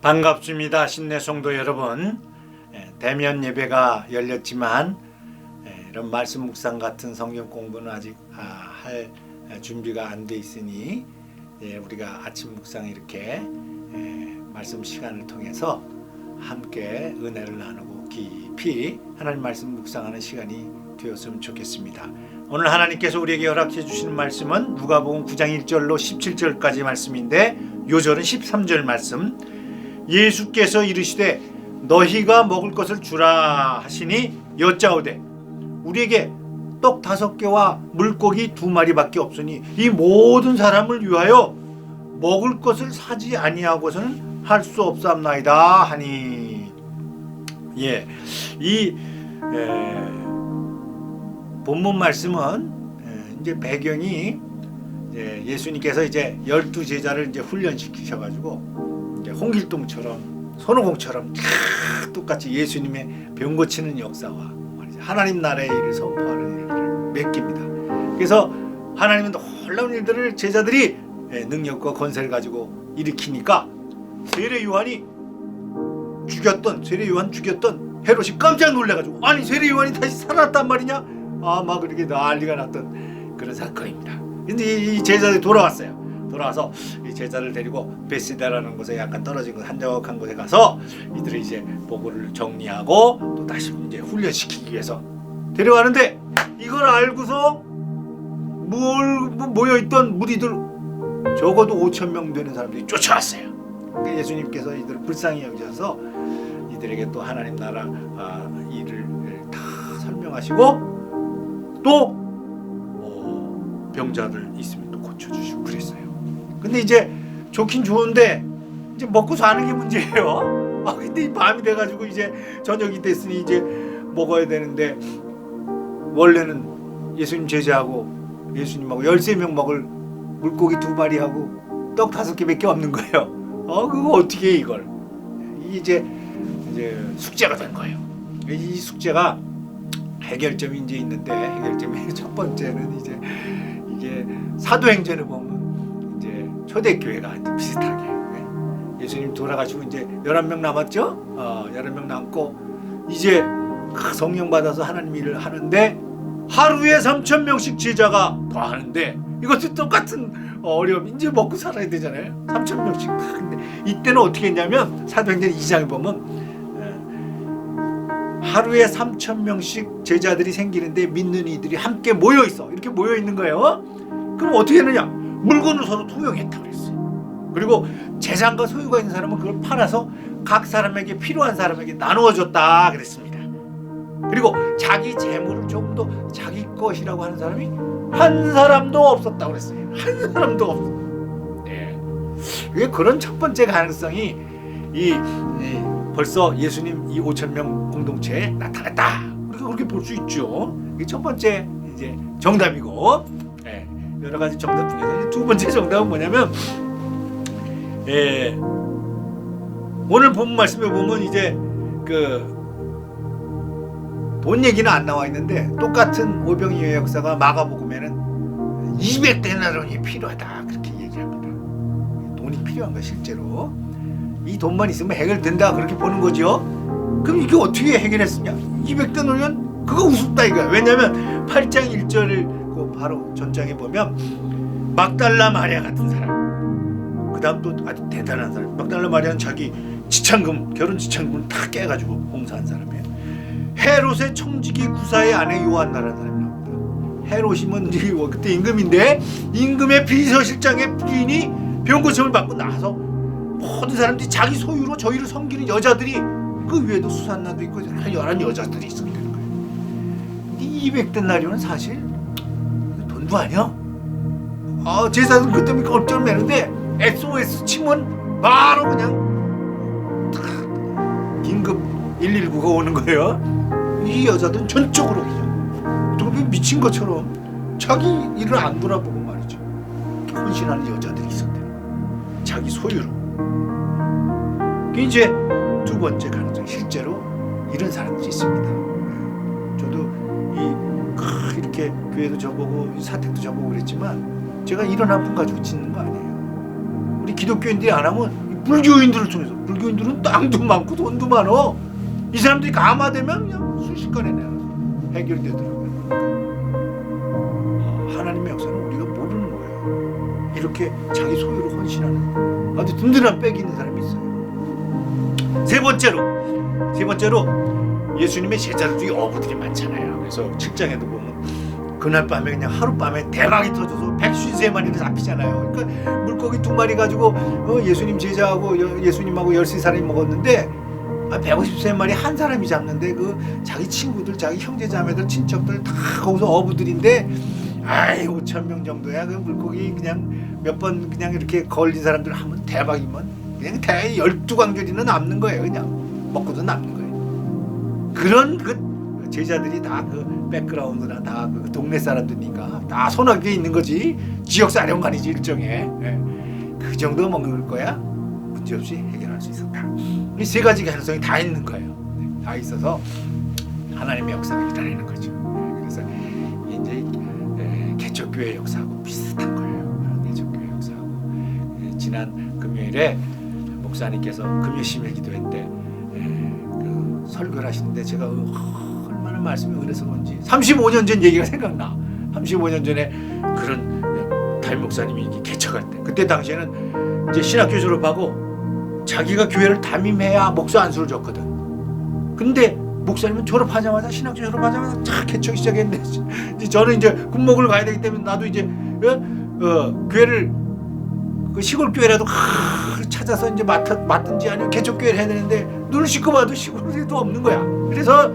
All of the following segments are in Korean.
반갑습니다. 신내 성도 여러분. 예, 대면 예배가 열렸지만 예, 이런 말씀 묵상 같은 성경 공부는 아직 아, 할 준비가 안 돼 있으니 예, 우리가 아침 묵상 이렇게 예, 말씀 시간을 통해서 함께 은혜를 나누고 깊이 하나님 말씀 묵상하는 시간이 되었으면 좋겠습니다. 오늘 하나님께서 우리에게 허락해 주시는 말씀은 누가복음 9장 1절로 17절까지 말씀인데 요절은 13절 말씀. 예수께서 이르시되 너희가 먹을 것을 주라 하시니 여짜오되 우리에게 떡 다섯 개와 물고기 두 마리밖에 없으니 이 모든 사람을 위하여 먹을 것을 사지 아니하고서는 할 수 없사옵나이다 하니. 예, 이 에, 본문 말씀은 에, 이제 배경이 예수님께서 이제 열두 제자를 이제 훈련시키셔가지고 홍길동처럼 손오공처럼 캬, 똑같이 예수님의 병 고치는 역사와. 하나님 나라의 일을 선포하는 일들을 맡깁니다. 그래서 하나님은 놀라운 일들을 제자들이 예, 능력과 권세를 가지고 일으키니까 세례 요한이 죽였던 세례 요한 죽였던 헤롯이 깜짝 놀래가지고 아니 세례 요한이 다시 살아났단 말이냐? 아막 그렇게 난리가 났던 그런 사건입니다. 근데 이- 이 제자들이 돌아왔어요. 돌아와서 이 제자를 데리고 베시다라는 곳에 약간 떨어진 곳 한적한 곳에 가서 이들을 이제 보고를 정리하고 또 다시 이제 훈련시키기 위해서 데려가는데 이걸 알고서 뭘 모여 있던 무리들 적어도 5천 명 되는 사람들이 쫓아왔어요. 예수님께서 이들을 불쌍히 여기셔서 이들에게 또 하나님 나라 아, 일을 다 설명하시고 또 어, 병자들 있으면 또 고쳐주시고 그랬어요. 근데 이제 좋긴 좋은데 이제 먹고 사는 게 문제예요. 아 근데 이 밤이 돼가지고 이제 저녁이 됐으니 이제 먹어야 되는데 원래는 예수님 제자하고 예수님하고 13명 먹을 물고기 두 마리하고 떡 다섯 개밖에 없는 거예요. 어 그거 어떻게 해 이걸? 이제 이제 숙제가 된 거예요. 이 숙제가 해결점이 이제 있는데 해결점이 첫 번째는 이제 이게 사도행전을 보면 초대교회가 이제 비슷하게. 예. 예수님 돌아가시고 이제 11명 남았죠? 어, 11명 남고 이제 성령 받아서 하나님 일을 하는데 하루에 3천 명씩 제자가 더 하는데 이것도 똑같은 어려움. 이제 먹고 살아야 되잖아요. 3천 명씩. 근데 이때는 어떻게 했냐면 사도행전 2장에 보면 어, 하루에 3천 명씩 제자들이 생기는데 믿는 이들이 함께 모여 있어. 이렇게 모여 있는 거예요. 그럼 어떻게 했느냐 물건을 서로 투명했다 그랬어요 그리고 재산과 소유가 있는 사람은 그걸 팔아서 각 사람에게 필요한 사람에게 나누어 줬다 그랬습니다 그리고 자기 재물을 조금 더 자기 것이라고 하는 사람이 한 사람도 없었다고 그랬어요. 한 사람도 없어. 네. 그게 그런 첫 번째 가능성이 이, 이 벌써 예수님 이 5천 명 공동체에 나타났다. 그렇게 볼 수 있죠. 이게 첫 번째 이제 정답이고 예, 여러 가지 정답 중에서 두 번째 정답은 뭐냐면 예, 오늘 본 말씀에 보면 이제 그돈 얘기는 안 나와 있는데 똑같은 오병이의 역사가 마가복음에는 200데나론이 필요하다 그렇게 얘기합니다. 돈이 필요한 거 실제로 이 돈만 있으면 해결된다 그렇게 보는 거죠. 그럼 이게 어떻게 해결했느냐? 200데나론 그거 우습다 이거야. 왜냐하면 8장 1절을 그 바로 전장에 보면 막달라 마리아 같은 사람. 그 다음 또 아주 대단한 사람. 막달라 마리아는 자기 지창금 결혼 지창금을 다 깨가지고 봉사한 사람이에요. 헤롯의 청지기 구사의 아내 요한나라는 사람이 나옵니다. 헤롯이면 이제 그때 임금인데 임금의 비서실장의 부인이 병고침을 받고 나서 모든 사람들이 자기 소유로 저희를 섬기는 여자들이 그 위에도 수산나도 있고 여러 여자들이 있었다는 거예요. 이 200데나리온은 사실 돈도 아니야. 아 제사는 그 때문에 얼쩔 매는데 SOS 치면 바로 그냥 탁 긴급 119가 오는 거예요. 이 여자들은 전적으로 그냥 되게 미친 것처럼 자기 일을 안 돌아보고 말이죠. 헌신하는 여자들이 있었대요. 자기 소유로. 이제 두 번째 가능성 실제로 이런 사람들이 있습니다. 저도 이렇게 교회도 저보고 이 사택도 저보고 그랬지만 제가 한푼 가지고 짓는 거 아니에요. 우리 기독교인들이 안 하면 불교인들을 통해서 불교인들은 땅도 많고 돈도 많어. 이 사람들이 감화되면 그냥 순식간에 내가 해결되더라고요. 어, 하나님의 역사는 우리가 모르는 거예요. 이렇게 자기 소유로 헌신하는 아주 든든한 백이 있는 사람이 있어요. 세 번째로 세 번째로 예수님의 제자들 중에 어부들이 많잖아요. 그래서 7장에도 보면 그날 밤에 그냥 하룻밤에 대박이 터져서 153마리를 잡히잖아요. 그러니까 물고기 두 마리 가지고 어, 예수님 제자하고 여- 예수님하고 13사람이 먹었는데 아, 153마리 한 사람이 잡는데 그 자기 친구들, 자기 형제 자매들, 친척들 다 거기서 어부들인데 아이 5천 명 정도야. 그 물고기 그냥 몇 번 그냥 이렇게 걸린 사람들 하면 대박이면 그냥 대 열두 광주리는 남는 거예요. 그냥 먹고도 남는 거예요. 그런 그 제자들이 다 그 백그라운드나 다 그 동네 사람들이니까 다 손아귀에 있는 거지 지역 사령관이지 일종의 예. 그 정도 먹을 거야 문제 없이 해결할 수 있었다. 이 세 가지 가능성이 다 있는 거예요. 네, 다 있어서 하나님의 역사가 일어나는 거죠. 예, 그래서 이제 에, 개척교회 역사하고 비슷한 거예요. 개척교회 역사하고 예, 지난 금요일에 목사님께서 금요 심일 기도회 때 에, 그 설교를 하시는데 제가 어, 얼마나 말씀이 은혜스러운지 35년 전 얘기가 생각나. 35년 전에 그런 담임 목사님이 개척할 때. 그때 당시에는 이제 신학교 졸업하고 자기가 교회를 담임해야 목사 안수를 줬거든. 근데 목사님은 졸업하자마자 신학교 졸업하자마자 착 개척 시작했는데 이제 저는 이제 군목을 가야 되기 때문에 나도 이제 어, 어, 교회를 그 시골 교회라도 하, 찾아서 이제 맡 맡든지 아니면 개척 교회를 해야 되는데 눈을 씻고 봐도 시골에도 없는 거야. 그래서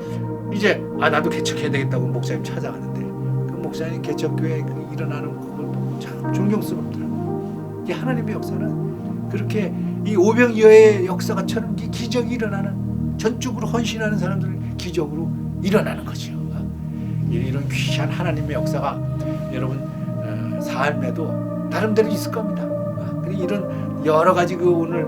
이제 아 나도 개척해야 되겠다고 목사님 찾아가는데 그 목사님 개척 교회 그 일어나는 그걸 보고 참 존경스럽더라고. 이게 하나님의 역사는 그렇게 이 오병이어의 역사가처럼 이 기적이 일어나는 전적으로 헌신하는 사람들 기적으로 일어나는 거죠. 이런 귀한 하나님의 역사가 여러분 어, 삶에도 나름대로 있을 겁니다. 아, 이런 여러 가지 그 오늘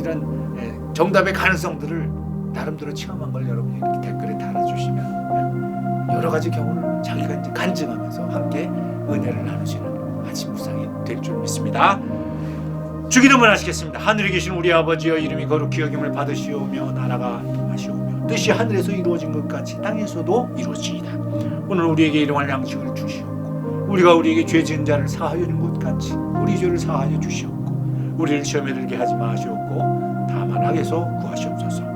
이런 에, 정답의 가능성들을 나름대로 체험한 걸 여러분이 이렇게 댓글에 달아주시면 예, 여러 가지 경우를 자기가 이제 간증하면서 함께 은혜를 나누시는 아침 무상이 될 줄 믿습니다. 주기도문 하시겠습니다. 하늘에 계신 우리 아버지여 이름이 거룩히 여김을 받으시오며 나라가 임하시오며 뜻이 하늘에서 이루어진 것 같이 땅에서도 이루어지이다. 오늘 우리에게 일용할 양식을 주시옵고 우리가 우리에게 죄 지은 자를 사하여 준것 같이 우리 죄를 사하여 주시옵고 우리를 시험에 들게 하지 마시옵고 다만 악에서 구하시옵소서.